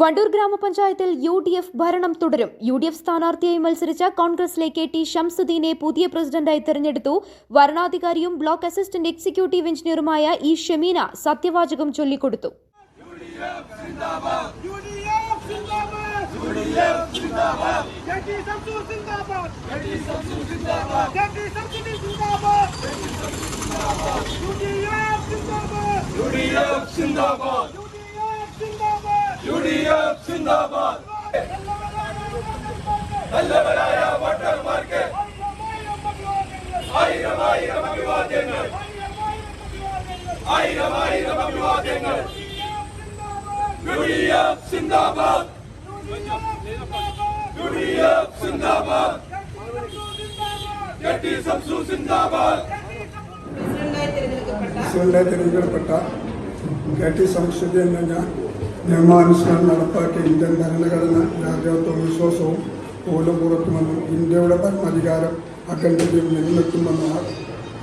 വണ്ടൂർ ഗ്രാമപഞ്ചായത്തിൽ U D F ഭരണം തുടരും. യു ഡി എഫ് സ്ഥാനാർത്ഥിയായി മത്സരിച്ച കോൺഗ്രസിലെ കെ ടി ഷംസുദ്ദീനെ പുതിയ പ്രസിഡന്റായി തെരഞ്ഞെടുത്തു. വരണാധികാരിയും ബ്ലോക്ക് അസിസ്റ്റന്റ് എക്സിക്യൂട്ടീവ് എഞ്ചിനീയറുമായ ഇ ഷമീന സത്യവാചകം ചൊല്ലിക്കൊടുത്തു. യുഡിഎഫ് സിന്ദാബാദ് നല്ലവരായ വോട്ടർമാർക്ക് ആയിരം ആയിരം അഭിവാദ്യങ്ങൾ. ആയിരം ആയിരം അഭിവാദ്യങ്ങൾ സിന്ദാബാദ് സിന്ദാബാദ് ജെട്ടി സംസു സിന്ദാബാദ് പ്രസിഡന്റായി തിരഞ്ഞെടുക്കപ്പെട്ട കെ ടി സംസ്കൃതി എന്ന ഞാൻ നിയമാനുസരണം നടപ്പാക്കിയ ഇന്ത്യൻ ഭരണഘടന രാജ്യത്വം വിശ്വാസവും പോലും പുറത്തുമെന്നും ഇന്ത്യയുടെ പരമാധികാരം അഖണ്ഡതയും നിലനിൽക്കുമെന്നാണ്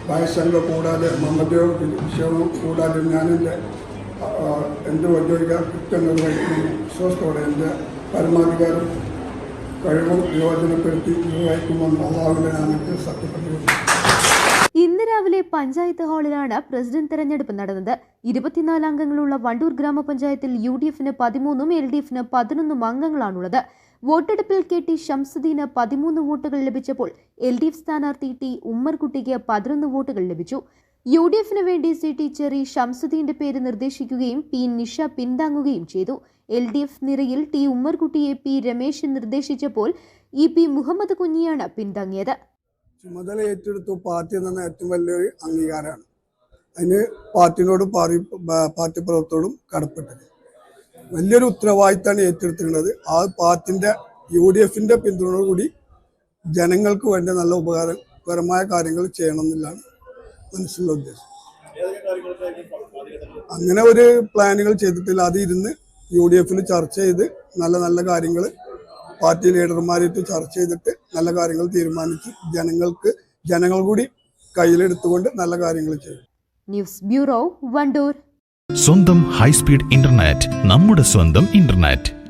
ഭയശങ്ക കൂടാതെ മമതയോ വിഷയമോ കൂടാതെ ഞാനെന്റെ എന്റെ ഔദ്യോഗിക കൃത്യം നിർവഹിക്കുന്ന വിശ്വാസത്തോടെ എന്റെ പരമാധികാരം കഴിവും പ്രയോജനപ്പെടുത്തി നിർവഹിക്കുമെന്ന് അള്ളാഹുവിന്റെ നാമത്തിൽ സത്യപ്രതിജ്ഞ പഞ്ചായത്ത് ഹാളിലാണ് പ്രസിഡന്റ് തെരഞ്ഞെടുപ്പ് നടന്നത്. ഇരുപത്തിനാല് അംഗങ്ങളുള്ള വണ്ടൂർ ഗ്രാമപഞ്ചായത്തിൽ യു ഡി എഫിന് പതിമൂന്നും എൽ ഡി എഫിന് പതിനൊന്നും അംഗങ്ങളാണുള്ളത്. വോട്ടെടുപ്പിൽ കെ ടി ഷംസുദ്ദീന് പതിമൂന്ന് വോട്ടുകൾ ലഭിച്ചപ്പോൾ എൽ ഡി എഫ് സ്ഥാനാർത്ഥി ടി ഉമ്മർകുട്ടിക്ക് പതിനൊന്ന് വോട്ടുകൾ ലഭിച്ചു. യു ഡി എഫിന് വേണ്ടി സി ടി ചെറി ഷംസുദ്ദീന്റെ പേര് നിർദ്ദേശിക്കുകയും പി നിഷ പിന്താങ്ങുകയും ചെയ്തു. എൽ ഡി എഫ് നിരയിൽ ടി ഉമ്മർകുട്ടിയെ പി രമേശ് നിർദ്ദേശിച്ചപ്പോൾ ഇ പി മുഹമ്മദ് കുഞ്ഞിയാണ് പിന്താങ്ങിയത്. ചുമതല ഏറ്റെടുത്തു പാർട്ടി എന്ന ഏറ്റവും വലിയൊരു അംഗീകാരമാണ്. അതിന് പാർട്ടിനോടും പാർട്ടി പാർട്ടി പ്രവർത്തകരോടും കടപ്പെട്ടത്. വലിയൊരു ഉത്തരവാദിത്തമാണ് ഏറ്റെടുത്തിട്ടുള്ളത്. ആ പാർട്ടിന്റെ യു ഡി എഫിന്റെ പിന്തുണയോടുകൂടി ജനങ്ങൾക്ക് വേണ്ട നല്ല ഉപകാരപരമായ കാര്യങ്ങൾ ചെയ്യണം എന്നുള്ളതാണ് മനസ്സിലുള്ള ഉദ്ദേശം. അങ്ങനെ ഒരു പ്ലാനുകൾ ചെയ്തിട്ടില്ല. അത് ഇരുന്ന് യു ഡി എഫിൽ ചർച്ച ചെയ്ത് നല്ല നല്ല കാര്യങ്ങൾ പാർട്ടി ലീഡർമാരായിട്ട് ചർച്ച ചെയ്തിട്ട് നല്ല കാര്യങ്ങൾ തീരുമാനിച്ച് ജനങ്ങൾക്ക് ജനങ്ങൾ കൂടി കയ്യിലെടുത്തുകൊണ്ട് നല്ല കാര്യങ്ങൾ ചെയ്യും. News bureau Wandoor. സ്വന്തം ഹൈസ്പീഡ് ഇന്റർനെറ്റ് നമ്മുടെ സ്വന്തം ഇന്റർനെറ്റ്.